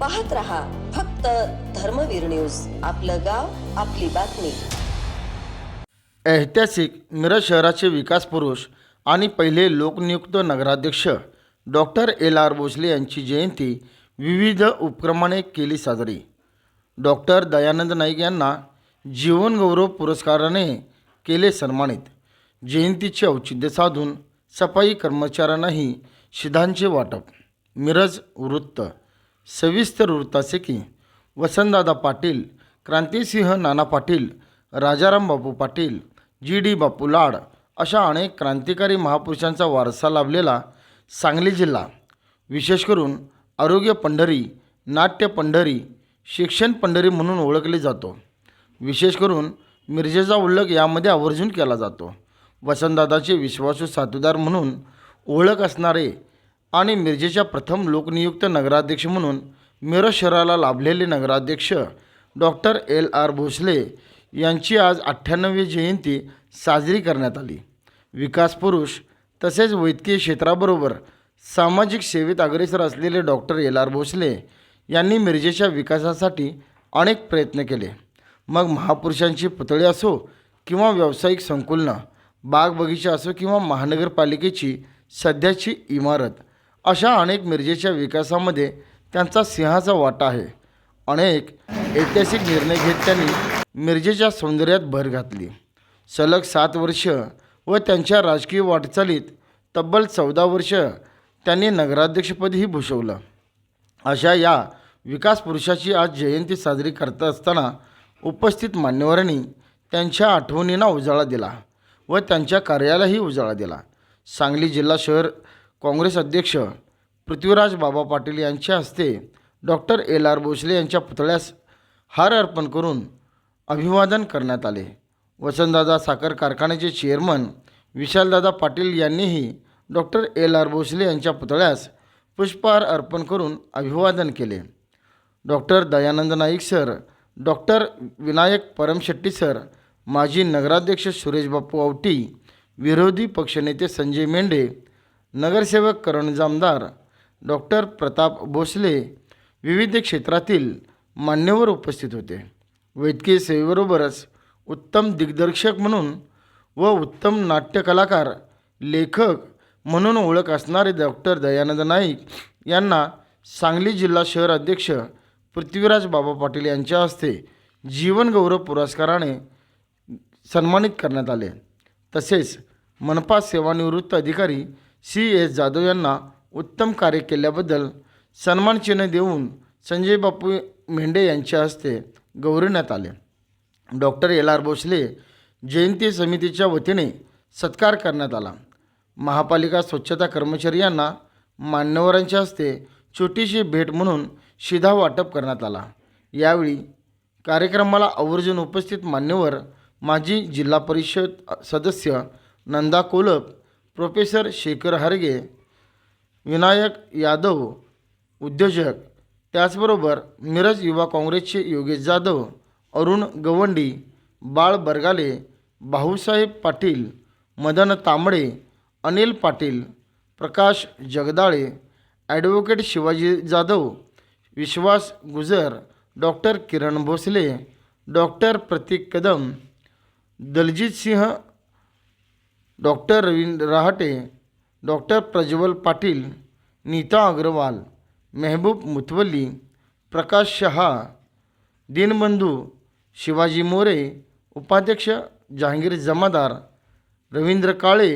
पाहत रहा फक्त धर्मवीर न्यूज. आपलं गाव आपली बातमी. ऐतिहासिक मिरज शहराचे विकास पुरुष आणि पहिले लोकनियुक्त नगराध्यक्ष डॉक्टर एल. आर. भोसले यांची जयंती विविध उपक्रमाने केली साजरी. डॉक्टर दयानंद नाईक यांना जीवनगौरव पुरस्काराने केले सन्मानित. जयंतीचे औचित्य साधून सफाई कर्मचाऱ्यांनाही शिधांचे वाटप. मिरज वृत्त सविस्तर वृत्ताचे की. वसंतदादा पाटील क्रांतिसिंह नाना पाटील राजाराम बापू पाटील जी डी बापू लाड अशा अनेक क्रांतिकारी महापुरुषांचा वारसा लाभलेला सांगली जिल्हा. विशेष करून आरोग्य पंढरी नाट्य पंढरी शिक्षण पंढरी म्हणून ओळखले जातो. विशेष करून मिरजेचा उल्लेख यामध्ये आवर्जून केला जातो. वसंतदादाचे विश्वासू साथीदार म्हणून ओळख असणारे आणि मिरजेच्या प्रथम लोकनियुक्त नगराध्यक्ष म्हणून मिरज शहराला लाभलेले नगराध्यक्ष डॉक्टर एल आर भोसले यांची आज अठ्ठ्याण्णवी जयंती साजरी करण्यात आली. विकास पुरुष तसेच वैद्यकीय क्षेत्राबरोबर सामाजिक सेवेत अग्रेसर असलेले डॉक्टर एल आर भोसले यांनी मिरजेच्या विकासासाठी अनेक प्रयत्न केले. मग महापुरुषांची पुतळे असो किंवा व्यावसायिक संकुलनं बाग बगीचा असो किंवा महानगरपालिकेची सध्याची इमारत अशा अनेक मिरजेच्या विकासामध्ये त्यांचा सिंहाचा वाटा आहे. अनेक ऐतिहासिक निर्णय घेत त्यांनी मिरजेच्या सौंदर्यात भर घातली. सलग सात वर्ष व त्यांच्या राजकीय वाटचालीत तब्बल चौदा वर्ष त्यांनी नगराध्यक्षपदही भूषवलं. अशा या विकास पुरुषाची आज जयंती साजरी करत असताना उपस्थित मान्यवरांनी त्यांच्या आठवणींना उजाळा दिला व त्यांच्या कार्यालाही उजाळा दिला. सांगली जिल्हा शहर काँग्रेस अध्यक्ष पृथ्वीराज बाबा पाटील यांच्या हस्ते डॉक्टर एल आर भोसले यांच्या पुतळ्यास हार अर्पण करून अभिवादन करण्यात आले. वसंतदादा साखर कारखान्याचे चेअरमन विशालदादा पाटील यांनीही डॉक्टर एल आर भोसले यांच्या पुतळ्यास पुष्पहार अर्पण करून अभिवादन केले. Doctor Dayanand Naik sir doctor Vinayak Paramshetti sir माजी नगराध्यक्ष सुरेश बापू आवटी विरोधी पक्षनेते संजय मेंढे नगरसेवक करण जामदार डॉक्टर प्रताप भोसले विविध क्षेत्रातील मान्यवर उपस्थित होते. वैद्यकीय सेवेबरोबरच उत्तम दिग्दर्शक म्हणून व उत्तम नाट्यकलाकार लेखक म्हणून ओळख असणारे डॉक्टर दयानंद नाईक यांना सांगली जिल्हा शहर अध्यक्ष पृथ्वीराज बाबा पाटील यांच्या हस्ते जीवनगौरव पुरस्काराने सन्मानित करण्यात आले. तसेच मनपा सेवानिवृत्त अधिकारी सी एस जाधव यांना उत्तम कार्य केल्याबद्दल सन्मान चिन्ह देऊन संजय बापू मेंढे यांच्या हस्ते गौरवण्यात आले. डॉक्टर एल आर भोसले जयंती समितीच्या वतीने सत्कार करण्यात आला. महापालिका स्वच्छता कर्मचारी यांना मान्यवरांच्या हस्ते छोटीशी भेट म्हणून शिधा वाटप करण्यात आला. यावेळी कार्यक्रमाला आवर्जून उपस्थित मान्यवर माजी जिल्हा परिषद सदस्य नंदा कोलप प्रोफेसर शेखर हारगे विनायक यादव उद्योजक त्याचबरोबर मिरज युवा काँग्रेसचे योगेश जाधव अरुण गवंडी बाळ Bargale Bhausaheb Patil Madan Tambade Anil Patil Prakash Jagdale advocate Shivaji Jadhav Vishwas Gujar doctor Kiran Bhosale doctor Pratik Kadam Daljeet Singh doctor Ravindra Rahate doctor Prajwal Patil Neeta Agarwal Mehboob Mutawalli Prakash Shah Dinbandhu Shivaji More उपाध्यक्ष जहांगीर जमादार रवींद्र काळे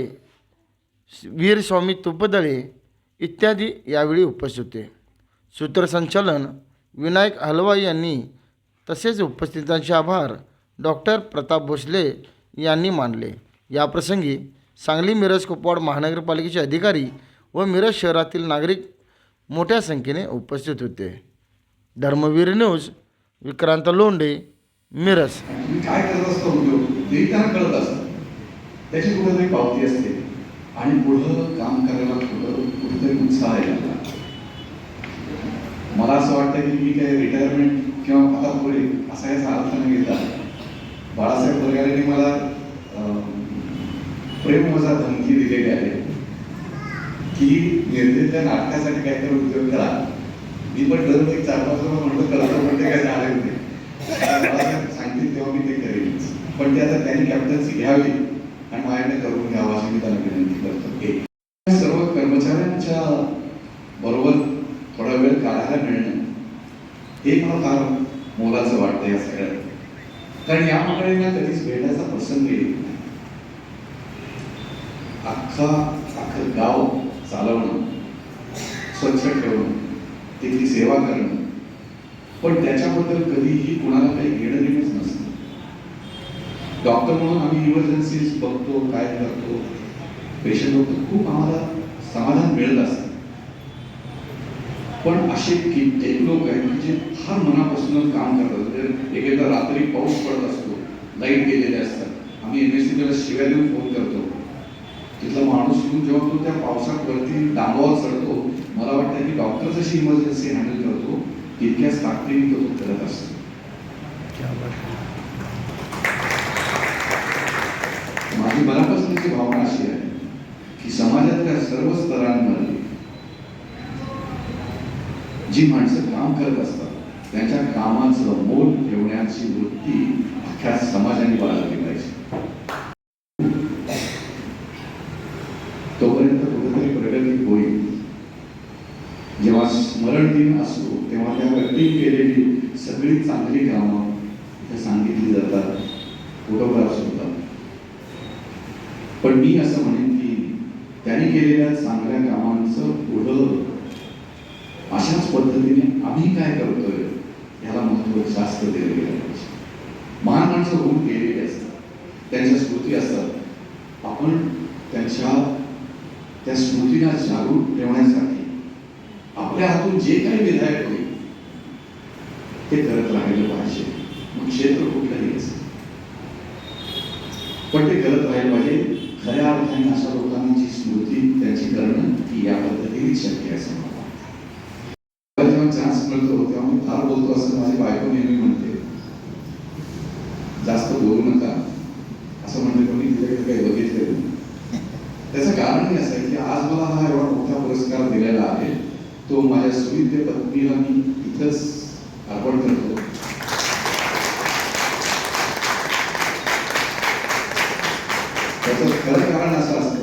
वीरस्वामी तुपदळे इत्यादी यावेळी उपस्थित होते. सूत्रसंचालन विनायक हलवाई यांनी तसेच उपस्थितांचे आभार doctor Pratap Bhosale यांनी मानले. याप्रसंगी सांगली मिरज कुपवाड महानगरपालिकेचे अधिकारी व मिरज शहरातील नागरिक मोठ्या संख्येने उपस्थित होते. धर्मवीर न्यूज विक्रांत लोंढे मिरज. मी काय करत असतो म्हणजे, उद्योग त्यांना कळत असतं त्याची कुठेतरी पावती असते. आणि पुढं काम करायला कुठं कुठेतरी उत्साह आहे मला असं वाटतं की मी काही रिटायरमेंट किंवा आता पुढे असा याचा अर्थ न घेता बाळासाहेब बरगारेने मला प्रेम वजा धमकी दिलेली आहे. की निर्दिष्ट नाटकासाठी काहीतरी उद्योग करा. मी पण दर एक चार पाच वेळा म्हणतो कला पण ते काय झाले होते. आता तेव्हा मी ते करेन. पण ते आता त्यांनी कॅप्टन्सी घ्यावी आणि माझ्याकडे करून घ्यावं अशी मी त्यांना विनंती करतो. एक सर्व कर्मचाऱ्यांच्या बरोबर थोडा वेळ काढायला मिळणं हे मला फार मोलाचं वाटतं या सगळ्यात. कारण या मंडळींना कधीच भेटायचा प्रसंग येत नाही. अख्खा अख्खं गाव चालवणं स्वच्छ ठेवणं तिथली सेवा करणं. पण त्याच्याबद्दल कधीही कुणाला काही घेणं देणंच नसतं. डॉक्टर म्हणून आम्ही इमर्जन्सीज बघतो काय करतो. पेशंट बघतो खूप आम्हाला समाधान मिळत असतं. पण असे कित्येक लोक आहेत की जे फार मनापासून काम करतात म्हणजे एकेका रात्री पाऊस पडत असतो लाइट गेलेले असतात. आम्ही एम एस सी शिव्या देऊन फोन करतो. तिथला माणूस येऊन जेव्हा तो त्या पावसात वरती डांबावर चढतो मला वाटतं की डॉक्टर जशी इमर्जन्सी हँडल करतो तितक्याच ताकदीने तो करत असतो. माझी मनापासूनची भावना अशी आहे की समाजातल्या सर्व स्तरांमध्ये जी माणसं काम करत असतात त्यांच्या कामाचं मोल ठेवण्याची वृत्ती अख्ख्या समाजाने बाळगली पाहिजे तोपर्यंत कुठेतरी प्रगती होईल जेव्हा स्मरण दिन असतो तेव्हा त्या व्यक्तीने केलेली सगळी चांगली कामं इथे सांगितली जातात फोटोग्राफ्स सुद्धा पण मी असं म्हणेन की त्यांनी केलेल्या चांगल्या कामांचं पुढं अशाच पद्धतीने आम्ही काय करतोय याला महत्त्व जास्त दिलं गेलं पाहिजे. महान माणसं होऊन गेलेले असतात. त्यांच्या स्मृती असतात. आपण त्यांच्या त्या स्मृतीला जागरूक ठेवण्यासाठी आपल्या हातून जे काही विधायक होईल ते करत राहिलं पाहिजे. मग क्षेत्र कुठलंही असेल पण ते करत व्हायला पाहिजे. खऱ्या अर्थाने अशा लोकांची स्मृती त्याची करणं ही या पद्धतीने शक्य असं मला जेव्हा चान्स मिळतो तेव्हा मी फार बोलतो असं माझी बायको नेहमी म्हणते. जास्त बोलू नका असं म्हणते कोणी तिच्याकडे काही बघितलं त्याचं कारण हे असं आहे की आज मला हा एवढा मोठा पुरस्कार दिलेला आहे. तो माझ्या सुविद्य पत्नीला मी इथंच अर्पण करतो त्याचं खरं कारण असं असतं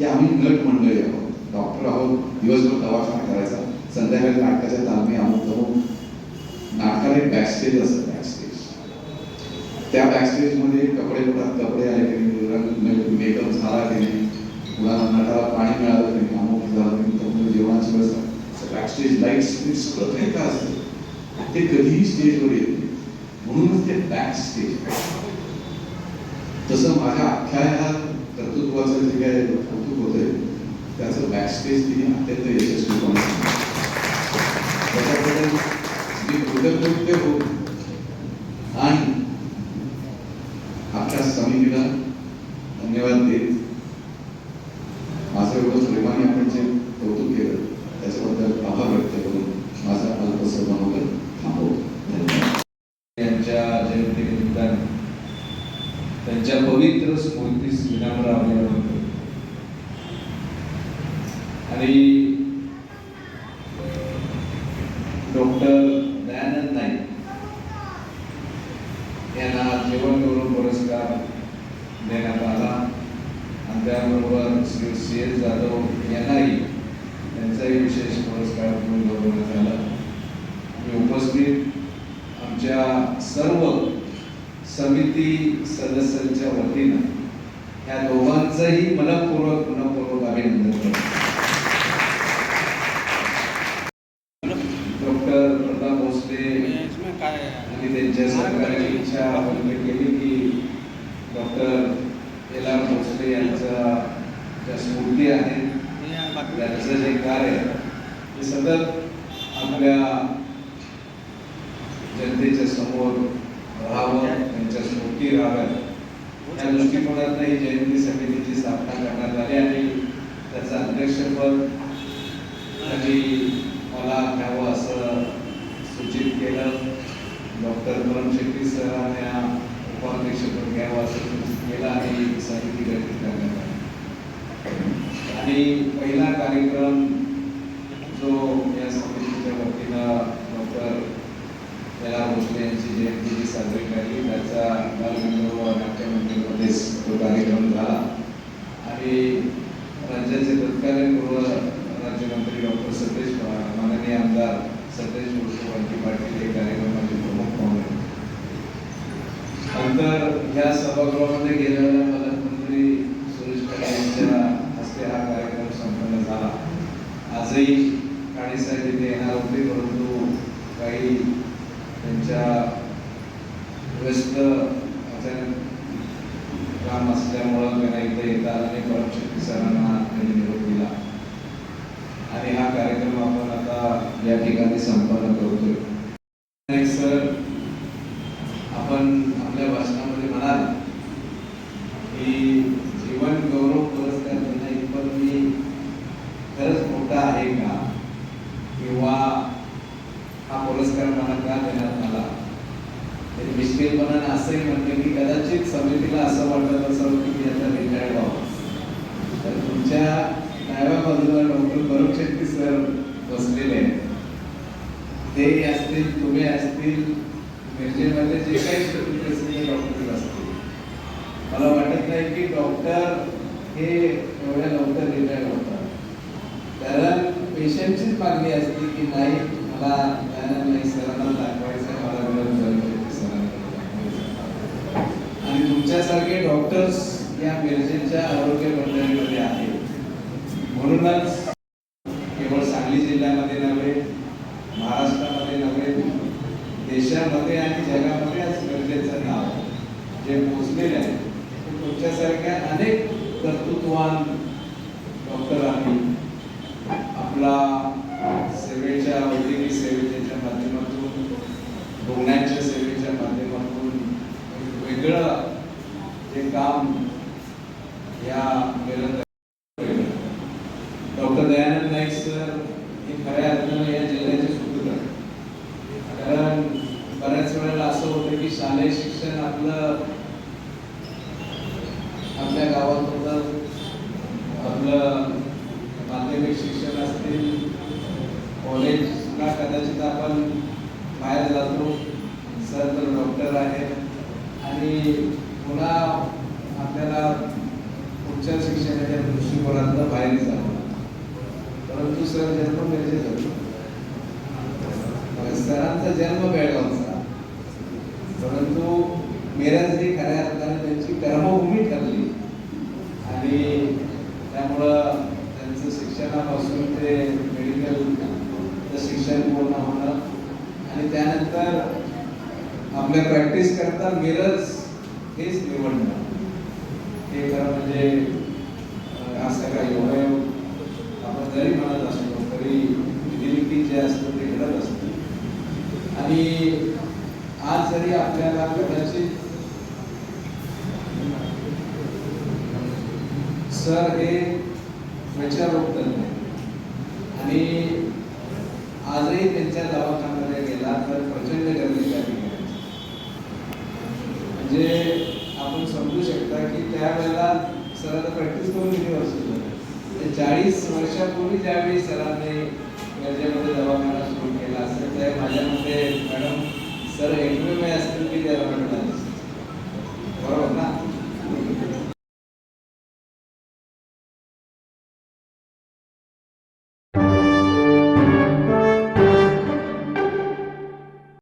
की आम्ही नट मंडळी आहोत. डॉक्टर आहोत दिवसभर दवाखाना करायचा. संध्याकाळी नाटकाच्या तालमी आहोत. अमुक नाटकाला एक बॅकस्टेज असतं बॅकस्टेज त्या बॅकस्टेजमध्ये कपडे पडतात कपडे आले की नाही, रंग मेकअप झाला की नाही कुणाला नटाला पाणी मिळालं की नाही अमुक झालं की नाही जेवणाची व्यवस्था. बॅकस्टेज लाईट्स सगळं काही का असतं? ते कधीही स्टेजवर येत नाही. म्हणूनच ते बॅक स्टेज तसं माझ्या अख्ख्या कर्तृत्वाचं जे काय त्याचं बॅकस्टेज तिने अत्यंत यशस्वीपणे त्याच्याबद्दल मी कृतज्ञ हो आणि आपल्या स्वामीला धन्यवाद देत माझं एवढं प्रेमाने आपण जे कौतुक केलं त्याच्याबद्दल आभार व्यक्त करून माझा अल्पसं मनोगत थांबवतो धन्यवाद यांच्या जयंतीनिमित्ताने त्यांच्या पवित्र स्मृतीस विनम्र अभिवादन करतो आणि डॉक्टर दयानंद नाईक यांना जीवन गौरव पुरस्कार देण्यात आला. आणि त्याबरोबर श्री सी एस जाधव यांनाही त्यांचाही विशेष पुरस्कार म्हणून गौरवण्यात आला. आणि उपस्थित आमच्या सर्व समिती सदस्यांच्या वतीनं या दोघांचंही मनपूर्वक मनपूर्वक अभिनंदन करतो. डॉक्टर प्रताप भोसले काय? आणि त्यांच्या सरकारची इच्छा व्यक्त केली की डॉक्टर एल आर भोसले यांच्या ज्या स्मृती आहेत त्यांचं जे कार्य हे सतत आपल्या जनतेच्या समोर राहावं त्यांच्या स्मृती राहाव्यात. या दृष्टिकोनातनं ही जयंती समितीची स्थापना करण्यात आली आणि त्याचं अध्यक्षपद शेट्टी सरांना या उपाध्यक्षपद घ्यावं असं आणि साहित्य गठीत करण्यात आली आणि पहिला कार्यक्रम जो या समितीच्या वतीनं डॉक्टर जया भोसले यांची जयंती जी साजरी केली त्याचा बालगंधर्व नाट्य तो कार्यक्रम झाला. आणि राज्याचे तत्कालीन पूर्व राज्यमंत्री डॉक्टर सतेश माननीय आमदार सतेश मुर्शी पाटील हे कार्यक्रम सभागृहामध्ये गेल्यावर पालकमंत्री सुरेश काळे यांच्या हस्ते हा कार्यक्रम संपन्न झाला. आजही काळे साहेब इथे येणार होते परंतु काही त्यांच्या व्यस्त अचानक काम असल्यामुळं त्यांना इथे येता आलं नाही. परमशक्ती सरांना त्यांनी निरोप दिला. आणि हा कार्यक्रम आपण आता या ठिकाणी संपन्न करतोय. सर आपण आपल्या भाषणामध्ये म्हणाल की जीवन गौरव पुरस्कार देणं इतपत मी खरंच मोठा आहे का किंवा हा पुरस्कार मला? का मिश्किलपणाने असंही म्हणते की कदाचित समितीला असं वाटत असावं की मी आता रिटायर्ड व्हावं तर तुमच्या डाव्या बाजूला डॉक्टर भरत शेट्टी सर बसलेले आहेत. तेही असतील तुम्ही असतील मिरजेमध्ये जे काही प्रसिद्ध डॉक्टर असतील. मला वाटत नाही की डॉक्टर हे एवढ्या लवकर रिटायर होतात. कारण पेशंटचीच मागणी असते की नाही मला त्यांना नाही सरांना दाखवायचं आहे, मला सरांना आणि तुमच्यासारखे डॉक्टर्स या मिरजेच्या आरोग्य मंडळीमध्ये आहेत. म्हणूनच केवळ सांगली जिल्ह्यामध्ये नव्हे महाराष्ट्रामध्ये नव्हे देशामध्ये आणि जगामध्ये आज गरजेचं नाव जे पोचलेलं आहे तुमच्यासारख्या अनेक कर्तृत्वान डॉक्टरांनी आपला सेवेच्या वैद्यकीय सेवेच्या माध्यमातून रुग्णांच्या सेवेच्या माध्यमातून एक वेगळं जे काम या वेळेला डॉक्टर दयानंद नाईक सर हे खऱ्या अर्थाने या जिल्ह्याचे सुपुत्र आहेत. कारण बऱ्याच वेळेला असं होतं की शालेय शिक्षण आपलं आपल्या गावात होतं. आपलं माध्यमिक शिक्षण असतील कॉलेजला कदाचित आपण बाहेर जातो. सर तर डॉक्टर आहेत. आणि पुन्हा आपल्याला पुढच्या शिक्षणाच्या दृष्टिकोनातनं बाहेर जावं. परंतु सर जन्म म्हणजे मिरजे सरांचा जन्म बेळगावचा परंतु मिरज ही खऱ्या अर्थाने त्यांची कर्मभूमी ठरली आणि त्यामुळं त्यांचं शिक्षणापासून ते मेडिकल शिक्षण पूर्ण होणं आणि त्यानंतर आपल्या प्रॅक्टिस करता मिरज हेच निवडणं हे खरं म्हणजे आपण समजू शकता की त्यावेळेला सरांना प्रॅक्टिस करून दिली असू झालं? चाळीस वर्षापूर्वी ज्यावेळी सरांनी गरजेमध्ये दवाखाना सुरू केला असेल तर माझ्या मते मॅडम सर एमबीबीएस असतील की त्या बरोबर ना?